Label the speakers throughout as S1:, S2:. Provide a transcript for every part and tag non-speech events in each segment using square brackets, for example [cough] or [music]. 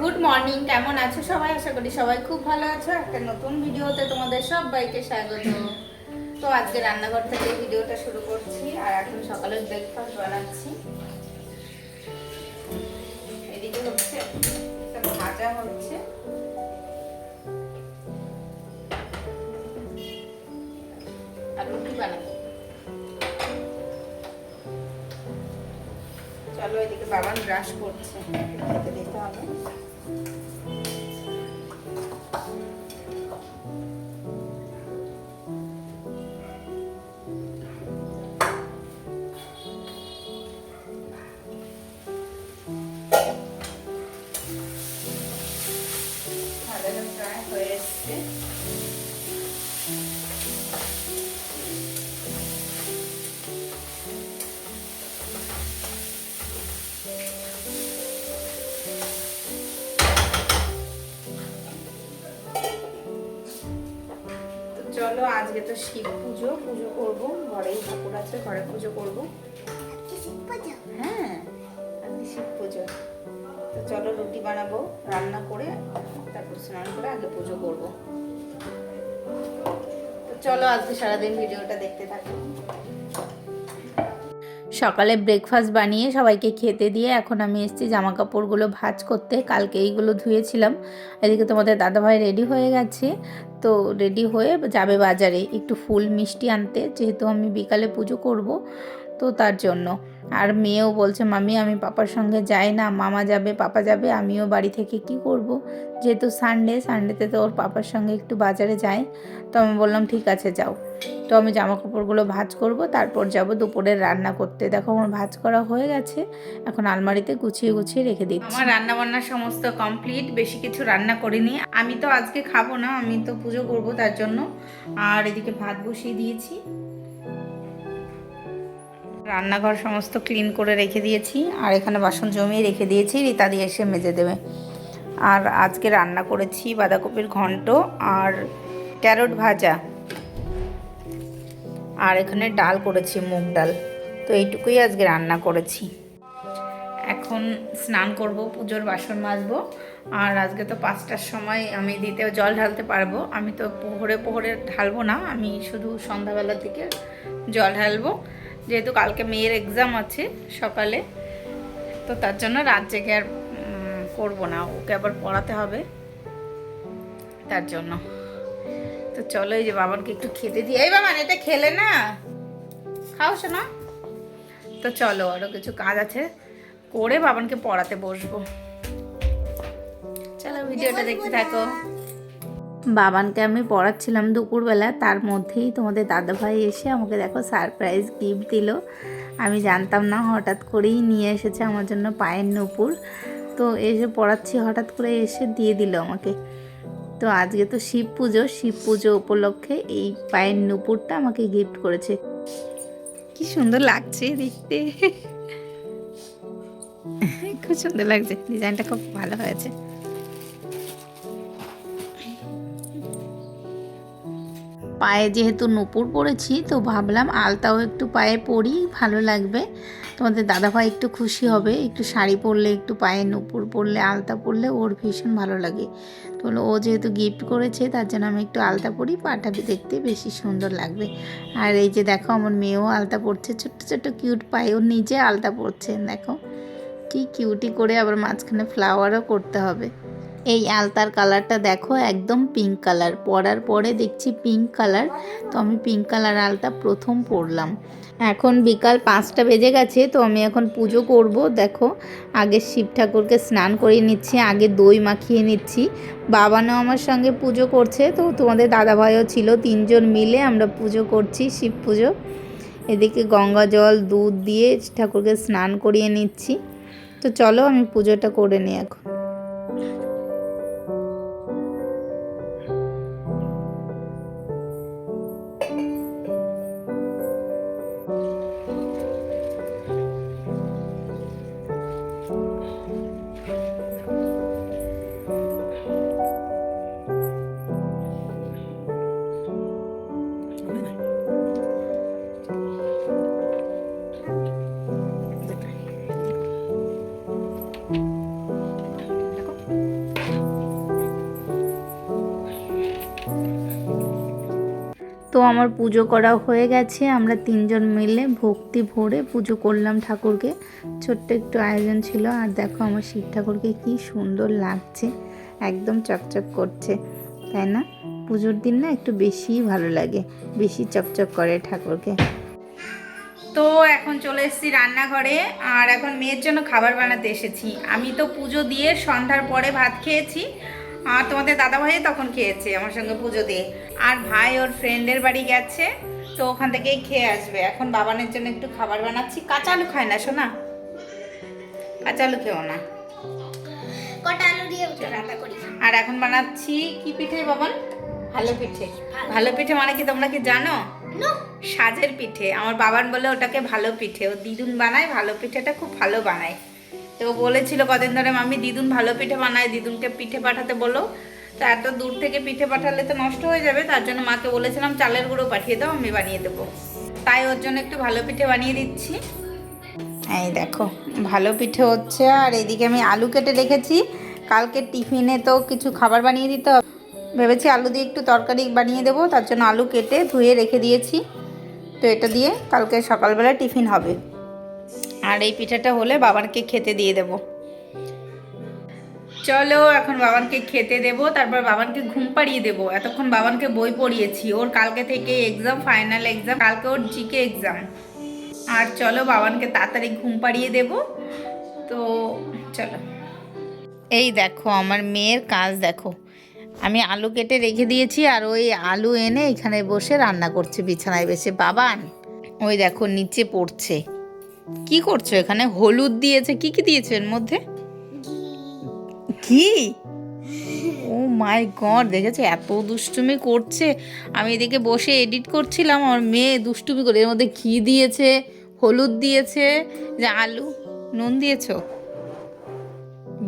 S1: Good morning কেমন আছো সবাই? আশা করি সবাই খুব ভালো আছো। একটা নতুন ভিডিওতে তোমাদের সবাইকে স্বাগত। তো আজকে রান্নাঘর থেকে ভিডিওটা শুরু করছি, আর এখন সকালের ব্রেকফাস্ট বানাচ্ছি। এদিকে হচ্ছে ভাজা হচ্ছে। আর রুটি বানাবো। চলো এদিকে বাবান ব্রাশ করছে। দিতে হবে। চলো আজকে তো শিব পুজো পুজো করব। ঘরেই ঠাকুর আছে ঘরে পুজো করব। হ্যাঁ। শিব পুজো। তো চলো রুটি বানাবো, রান্না করে তারপর স্নান করে আগে পুজো করব। তো চলো আজকে সারাদিন ভিডিওটা দেখতে থাকো। সকালে ব্রেকফাস্ট বানিয়ে সবাইকে খেতে দিয়ে এখন আমি এসেছি জামা কাপড়গুলো ভাঁজ করতে। কালকে এইগুলো ধুয়েছিলাম। এদিকে তোমাদের দাদাভাই রেডি হয়ে গেছে। তো রেডি হয়ে যাবে বাজারে একটু ফুল মিষ্টি আনতে। যেহেতু আমি বিকালে পুজো করব। তো তার জন্য। আর মেয়েও বলছে, মামি, আমি পাপার সঙ্গে যাই না, মামা যাবে, পাপা যাবে, আমিও বাড়ি থেকে কি করব? যেহেতু সানডে সানডেতে তো ওর পাপার সঙ্গে একটু বাজারে যাই তো আমি বললাম, ঠিক আছে, যাও। তো আমি জামা কাপড়গুলো ভাঁজ করব, তারপর যাব দুপুরের রান্না করতে। দেখো, আমার ভাজ করা হয়ে গেছে। এখন আলমারিতে গুছিয়ে গুছিয়ে রেখে দিচ্ছি। আমার রান্না বান্না সমস্ত কমপ্লিট, বেশি কিছু রান্না করিনি। আমি তো আজকে খাব না, আমি তো পুজো করব তার জন্য। আর এদিকে ভাত বসিয়ে দিয়েছি। রান্নাঘর সমস্ত ক্লিন করে রেখে দিয়েছি, আর এখানে বাসন জমিয়ে রেখে দিয়েছি, রীতা দিয়ে এসে মেজে দেবে। আর আজকে রান্না করেছি বাঁধাকপির ঘন্ট আর ক্যারট ভাজা। আর এখানে ডাল করেছি, মুগ ডাল। তো এইটুকুই আজকে রান্না করেছি। এখন স্নান করব, পুজোর বাসন মাজবো। আর আজকে তো পাঁচটার সময় আমি দিতে জল ঢালতে পারব। আমি তো পোহরে পোহরে ঢালবো না, আমি শুধু সন্ধ্যাবেলার দিকে জল ঢালবো। যেহেতু কালকে মেয়ের এক্সাম আছে সকালে, তো তার জন্য রাত জেগে আর করব না। ওকে আবার পড়াতে হবে। তার জন্য। তো চলো এই যে বাবানকে একটু খেতে দিই। এই বাবান এটা খেলে না? খাও শোনা তো চলো আরও কিছু কাজ আছে। করে বাবানকে পড়াতে বসবো। চলো, ভিডিওটা দেখতে থাকো। বাবানকে আমি পড়াচ্ছিলাম দুপুরবেলা, তার মধ্যেই তোমাদের দাদাভাই এসে আমাকে দেখো সারপ্রাইজ গিফট দিল। আমি জানতাম না, হঠাৎ করেই নিয়ে এসেছে আমার জন্য পায়ের নুপুর। তো এসে পড়াচ্ছি, হঠাৎ করে এসে দিয়ে দিল আমাকে। তো আজকে তো শিব পুজো শিব পুজো উপলক্ষে এই পায়ের নুপুরটা আমাকে গিফট করেছে। কি সুন্দর লাগছে দেখতে। [laughs] খুব সুন্দর লাগছে ডিজাইনটা খুব ভালো হয়েছে। পায়ে যেহেতু নুপুর পরেছি, তো ভাবলাম আলতাও একটু পায়ে পরি, ভালো লাগবে। তোমাদের দাদাভাই একটু খুশি হবে, একটু শাড়ি পরলে, একটু পায়ে নুপুর পরলে, আলতা পরলে ওর ভীষণ ভালো লাগে। তো ও যেহেতু গিফট করেছে, তার জন্য আমি একটু আলতা পরি, পাটা দেখতে বেশি সুন্দর লাগবে। আর এই যে দেখো আমার মেয়েও আলতা পরছে, ছোট্ট ছোট্ট কিউট পায়ে, ও নিজে আলতা পরছে, দেখো। কি কিউটি করে আবার মাঝখানে ফ্লাওয়ারও করতে হবে। এই আলতার কালারটা দেখো, একদম পিঙ্ক কালার পরার পরে দেখছি পিঙ্ক কালার তো আমি পিঙ্ক কালার আলতা প্রথম পরলাম। এখন বিকাল পাঁচটা বেজে গেছে, তো আমি এখন পুজো করব। দেখো, আগে শিব ঠাকুরকে স্নান করিয়ে নিচ্ছি, আগে দই মাখিয়ে নিচ্ছি। বাবানও আমার সঙ্গে পুজো করছে, তো তোমাদের দাদাভাইও ছিল, তিনজন মিলে আমরা পুজো করছি, শিব পুজো। এদিকে গঙ্গা জল, দুধ দিয়ে ঠাকুরকে স্নান করিয়ে নিচ্ছি। তো চলো আমি পুজোটা করে নিই এখন। আমার পুজো করা হয়ে গেছে। আমরা তিনজন মিলে ভক্তি ভরে পুজো করলাম ঠাকুরকে। ছোট্ট একটু আয়োজন ছিল আর দেখো আমার শিব ঠাকুরকে কি সুন্দর লাগছে, একদম চকচক করছে, তাই না? পুজোর দিন না একটু বেশিই ভালো লাগে, বেশি চকচক করে ঠাকুরকে। তো এখন চলে এসেছি রান্নাঘরে, আর এখন মেয়ের জন্য খাবার বানাতে এসেছি। আমি তো পুজো দিয়ে সন্ধ্যার পরে ভাত খেয়েছি, আর তোমাদের দাদা ভাই তখন খেয়েছে আমার সঙ্গে পুজো দিয়ে। আর ভাই ওর ফ্রেন্ডের বাড়ি গেছে তো ওখান থেকেই খেয়ে আসবে। এখন বাবানের জন্য একটু খাবার বানাচ্ছি। কাঁচা আলু খায় না শোনা কাঁচা আলু খেও না। আর এখন বানাচ্ছি কি পিঠে বাবান? ভালো পিঠে। ভালো। পিঠে মানে কি তোমরা কি জানো? সাজের পিঠে। আমার বাবান বলে ওটাকে ভালো পিঠে। ও দিদুন বানায় ভালো পিঠেটা খুব ভালো বানায়। তো বলেছিল কদিন ধরে মামি দিদুন ভালো পিঠে বানায় দিদুনকে পিঠে পাঠাতে বলো। তো এত দূর থেকে পিঠে পাঠালে তো নষ্ট হয়ে যাবে, তার জন্য মাকে বলেছিলাম চালের গুঁড়ো পাঠিয়ে দাও, আমি বানিয়ে দেবো। তাই ওর জন্য একটু ভালো পিঠে বানিয়ে দিচ্ছি। এই দেখো, ভালো পিঠে হচ্ছে, আর এদিকে আমি আলু কেটে রেখেছি। কালকে টিফিনে তো কিছু খাবার বানিয়ে দিতে হবে। ভেবেছি আলু দিয়ে একটু তরকারি বানিয়ে দেবো, তার জন্য আলু কেটে ধুয়ে রেখে দিয়েছি। তো এটা দিয়ে কালকে সকালবেলা টিফিন হবে। আর এই পিঠাটা হলে বাবানকে খেতে দিয়ে দেবো। চলো, এখন বাবানকে খেতে দেবো, তারপর বাবানকে ঘুম পাড়িয়ে দেবো। এতক্ষণ বাবানকে বই পড়িয়েছি, ওর কালকে থেকে এক্সাম ফাইনাল এক্সাম কালকে ওর জিকে এক্সাম আর চলো, বাবানকে তাড়াতাড়ি ঘুম পাড়িয়ে দেবো। তো চলো। এই দেখো, আমার মেয়ের কাজ দেখো। আমি আলু কেটে রেখে দিয়েছি, আর ওই আলু এনে এখানে বসে রান্না করছে, বিছানায় বসে। বাবান, ওই দেখো, নিচে পড়ছে। কি করছ এখানে? হলুদ দিয়েছে, কি কি দিয়েছে এর মধ্যে? কি? ও মাই গড দেখেছ? এত দুষ্টুমি করছে। আমি এদিকে বসে এডিট করছিলাম আমার মেয়ে দুষ্টুমি করে এর মধ্যে ঘি দিয়েছে হলুদ দিয়েছে যে আলু নুন দিয়েছ?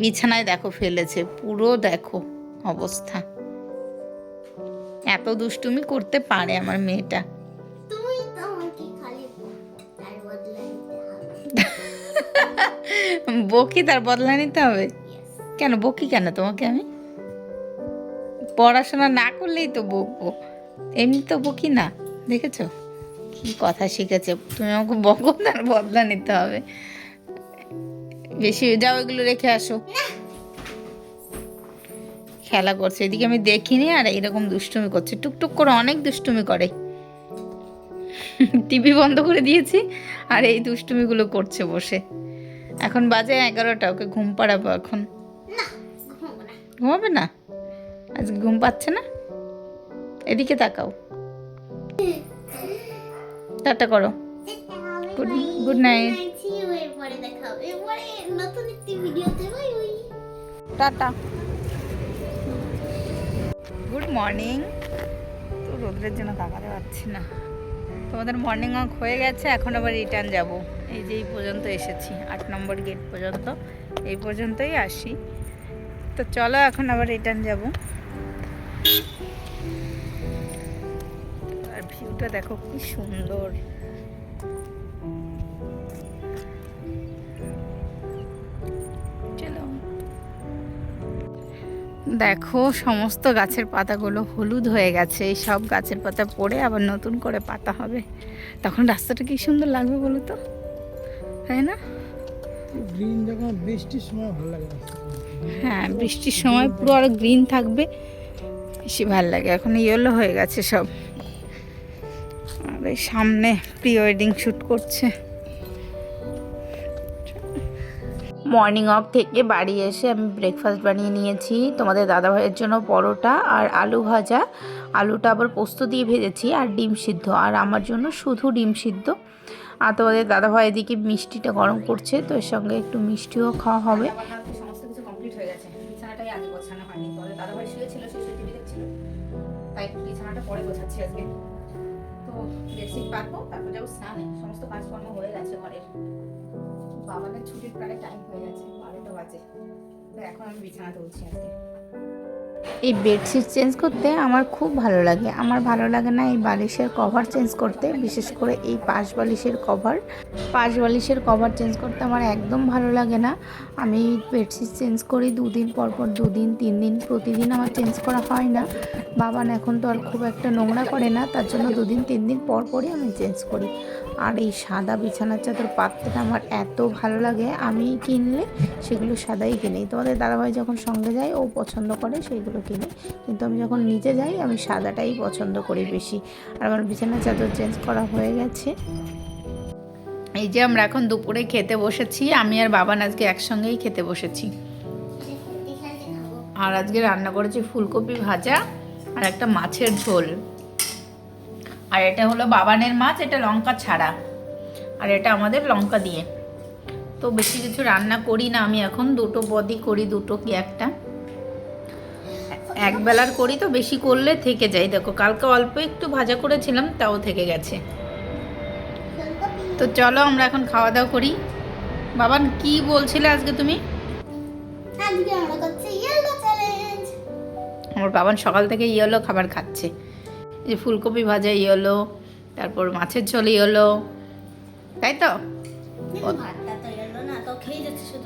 S1: বিছানায় দেখো ফেলেছে পুরো দেখো অবস্থা। এত দুষ্টুমি করতে পারে আমার মেয়েটা। বকি তার বদলা নিতে হবে. কেন? বকি কেন তোমাকে আমি? পড়াশোনা না করলেই তো বকবো। এমনি তো বকি না, দেখেছ? কি কথা শিখেছে। তুমি আমাকে বকো তার বদলা নিতে হবে। বেশি যাও এগুলো রেখে আসো। খেলা করছে, এদিকে আমি দেখিনি আর এইরকম দুষ্টুমি করছে। টুকটুক করে অনেক দুষ্টুমি করে। টিভি বন্ধ করে দিয়েছি আর এই দুষ্টুমিগুলো করছে বসে। এখন বাজে এগারোটা, ওকে ঘুম পাড়াবো এখন।
S2: ঘুমাবো না?
S1: আজকে ঘুম পাচ্ছে না? এদিকে তাকাও। টাটা করো। Good good night tata. Good morning তো রোদ্রের জন্য তাকাতে পারছি না। তোমাদের মর্নিং ওয়াক হয়ে গেছে, এখন আবার রিটার্ন যাব। এই যে এই পর্যন্ত এসেছি, আট নম্বর গেট পর্যন্ত। এই পর্যন্তই আসি। তো চলো এখন আবার রিটার্ন যাব। আর ভিউটা দেখো কি সুন্দর। দেখো সমস্ত গাছের পাতাগুলো হলুদ হয়ে গেছে, এই সব গাছের পাতা পড়ে আবার নতুন করে পাতা হবে। তখন রাস্তাটা কি সুন্দর লাগবে বলো তো? তাই না?
S3: গ্রিন যখন বৃষ্টির সময় ভালো লাগে
S1: হ্যাঁ বৃষ্টির সময় পুরো আরও গ্রিন থাকবে। বেশি ভালো লাগে, এখন ইয়েলো হয়ে গেছে সব। আর এই সামনে প্রি ওয়েডিং শ্যুট করছে। মর্নিং ওয়াক থেকে বাড়ি এসে আমি ব্রেকফাস্ট বানিয়ে নিয়েছি। তোমাদের দাদাভাইয়ের জন্য পরোটা আর আলু ভাজা। আলুটা আবার পোস্ত দিয়ে ভেজেছি আর ডিম সিদ্ধ। আর আমার জন্য শুধু ডিম সিদ্ধ। আর তোমাদের দাদাভাই এদিকে মিষ্টিটা গরম করছে, তো এর সঙ্গে একটু মিষ্টিও খাওয়া হবে। কমপ্লিট হয়ে গেছে। বিছানাটাই আগে গোছানো হয়নি তোমাদের দাদাভাই শুয়েছিল সে শুয়ে টিভি দেখছিল। তাই বিছানাটা পরে গোছাচ্ছি আজকে। তো বেডশিট পারব তারপর যাব স্নানে। সমস্ত কাজকর্ম হয়ে গেছে ঘরের। বাবাদের ছুটির প্রায় টাইম হয়ে গেছে, বারোটা বাজে। তো এখন আমি বিছানা তুলছি আজকে। এই বেডশিট চেঞ্জ করতে আমার খুব ভালো লাগে। আমার ভালো লাগে না এই বালিশের কভার চেঞ্জ করতে, বিশেষ করে এই পাশ বালিশের কভার পাশ বালিশের কভার চেঞ্জ করতে আমার একদম ভালো লাগে না। আমি বেডশিট চেঞ্জ করি দুদিন পর পর, দুদিন তিন দিন প্রতিদিন আমার চেঞ্জ করা হয় না। বাবান এখন তো আর খুব একটা নোংরা করে না, তার জন্য দুদিন তিন দিন পর পরই আমি চেঞ্জ করি। আর এই সাদা বিছানার চাদর পাততে আমার এত ভালো লাগে, আমি কিনলে সেগুলো সাদাই কিনি। তোমাদের দাদাভাই যখন সঙ্গে যায়, ও পছন্দ করে সেইগুলো কিনে। কিন্তু আমি যখন নিজে যাই, আমি সাদাটাই পছন্দ করি বেশি। আর আমার বিছানার চাদর চেঞ্জ করা হয়ে গেছে। এই যে আমরা এখন দুপুরে খেতে বসেছি, আমি আর বাবান আজকে একসঙ্গেই খেতে বসেছি। আর আজকে রান্না করেছি ফুলকপি ভাজা আর একটা মাছের ঝোল। আর এটা হলো বাবানের মাছ এটা লঙ্কা ছাড়া। আর এটা আমাদের লঙ্কা দিয়ে। তো বেশি কিছু রান্না করি না আমি এখন দুটো বদি করি দুটো কি একটা। এক বেলার করি তো বেশি করলে থেকে যায়। দেখো কালকে অল্প একটু ভাজা করেছিলাম তাও থেকে গেছে। তো চলো আমরা এখন খাওয়া দাওয়া করি। বাবান কি বলছিলে আজকে তুমি?
S2: আমরা
S1: বাবান সকাল থেকে ইয়েলো খাবার খাচ্ছে। যে ফুলকপি ভাজা ইয়েলো তারপর মাছের ঝোল ইয়েলো তাই তো?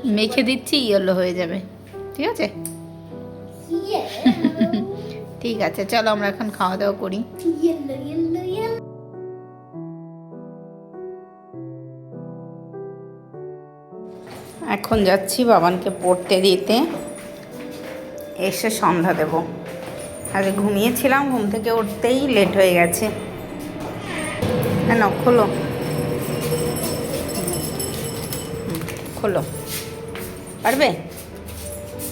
S1: মেখে দিচ্ছি ইয়েলো হয়ে যাবে। ঠিক আছে? [laughs] ঠিক আছে চলো আমরা এখন খাওয়া দাওয়া করি। এখন যাচ্ছি বাবানকে পড়তে দিতে। এসে সন্ধ্যা দেব। আগে ঘুমিয়েছিলাম, ঘুম থেকে উঠতেই লেট হয়ে গেছে। হ্যাঁ না খোলো। খোলো। পারবে?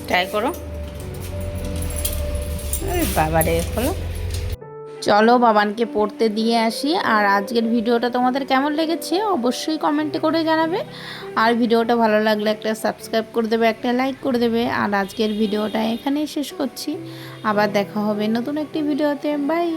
S1: ট্রাই করো। বাবারে, খোলো। চলো বাবানকে পড়তে দিয়ে আসি। আর আজকের ভিডিওটা তোমাদের কেমন লেগেছে অবশ্যই কমেন্টে করে জানাবে। আর ভিডিওটা ভালো লাগলে একটা সাবস্ক্রাইব করে দেবে, একটা লাইক করে দেবে। আর আজকের ভিডিওটা এখানেই শেষ করছি। আবার দেখা হবে নতুন একটি ভিডিওতে। বাই।